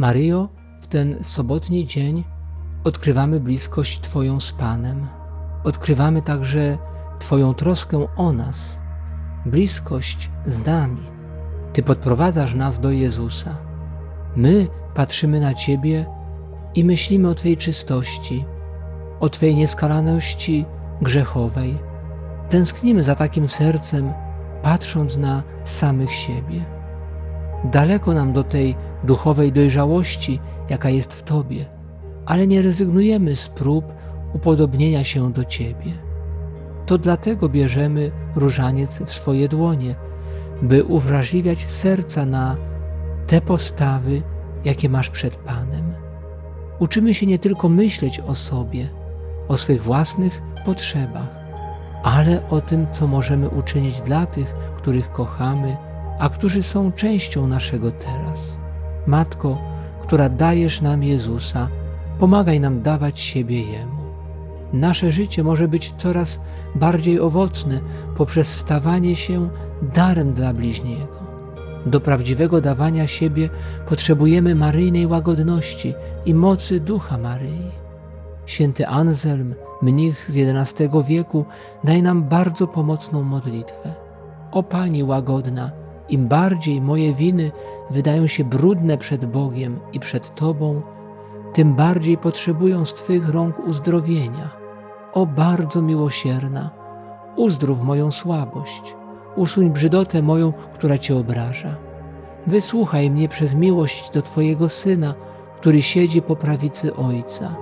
Maryjo, w ten sobotni dzień odkrywamy bliskość Twoją z Panem. Odkrywamy także Twoją troskę o nas, bliskość z nami. Ty podprowadzasz nas do Jezusa. My patrzymy na Ciebie i myślimy o Twojej czystości, o Twojej nieskalaności grzechowej. Tęsknimy za takim sercem, patrząc na samych siebie. Daleko nam do tej duchowej dojrzałości, jaka jest w Tobie, ale nie rezygnujemy z prób upodobnienia się do Ciebie. To dlatego bierzemy różaniec w swoje dłonie, by uwrażliwiać serca na te postawy, jakie masz przed Panem. Uczymy się nie tylko myśleć o sobie, o swych własnych potrzebach, ale o tym, co możemy uczynić dla tych, których kochamy, a którzy są częścią naszego teraz. Matko, która dajesz nam Jezusa, pomagaj nam dawać siebie Jemu. Nasze życie może być coraz bardziej owocne poprzez stawanie się darem dla bliźniego. Do prawdziwego dawania siebie potrzebujemy maryjnej łagodności i mocy Ducha Maryi. Święty Anselm, mnich z XI wieku, daje nam bardzo pomocną modlitwę. O Pani łagodna, im bardziej moje winy wydają się brudne przed Bogiem i przed Tobą, tym bardziej potrzebują z Twych rąk uzdrowienia. O bardzo miłosierna, uzdrów moją słabość, usuń brzydotę moją, która Cię obraża. Wysłuchaj mnie przez miłość do Twojego Syna, który siedzi po prawicy Ojca.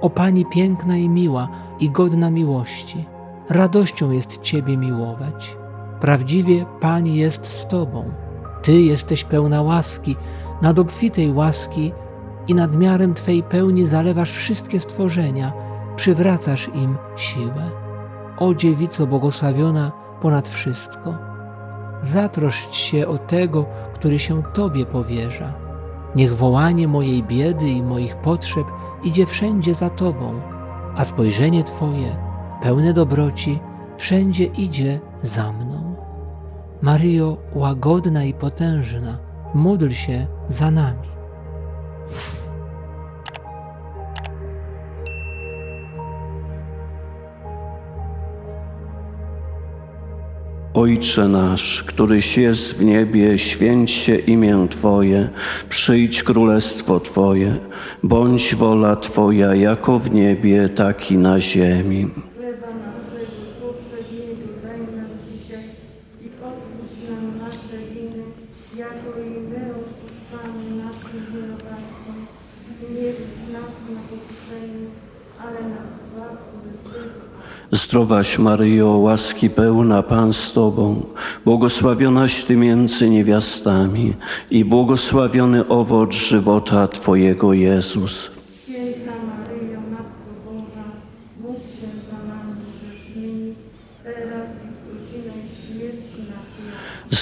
O Pani piękna i miła i godna miłości, radością jest Ciebie miłować. Prawdziwie Pani jest z Tobą. Ty jesteś pełna łaski, nad obfitej łaski i nadmiarem Twej pełni zalewasz wszystkie stworzenia, przywracasz im siłę. O dziewico błogosławiona ponad wszystko, zatroszcz się o tego, który się Tobie powierza. Niech wołanie mojej biedy i moich potrzeb idzie wszędzie za Tobą, a spojrzenie Twoje, pełne dobroci, wszędzie idzie za mną. Maryjo, łagodna i potężna, módl się za nami. Ojcze nasz, któryś jest w niebie, święć się imię Twoje, przyjdź królestwo Twoje, bądź wola Twoja jako w niebie, tak i na ziemi. Nam nasze winy, jako i my odpuszczamy naszym nie nas na pokuszenie, ale nas zbaw. Zdrowaś Maryjo, łaski pełna Pan z Tobą, błogosławionaś Ty między niewiastami i błogosławiony owoc żywota Twojego Jezus. Święta Maryjo, Matko Boża, módl się za nami grzesznymi, teraz i w godzinę śmierci naszej.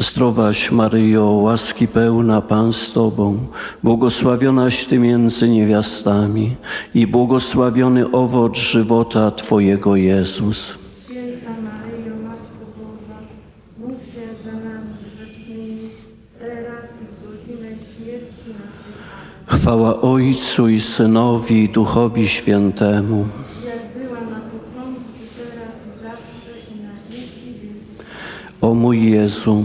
Zdrowaś Maryjo, łaski pełna Pan z Tobą, błogosławionaś Ty między niewiastami i błogosławiony owoc żywota Twojego Jezus. Święta Maryjo, Matko Boża, módl się za nami grzesznymi, teraz i w godzinę śmierci naszej. Amen. Chwała Ojcu i Synowi i Duchowi Świętemu. Jak była na początku, teraz i zawsze i na wieki wieków. O mój Jezu,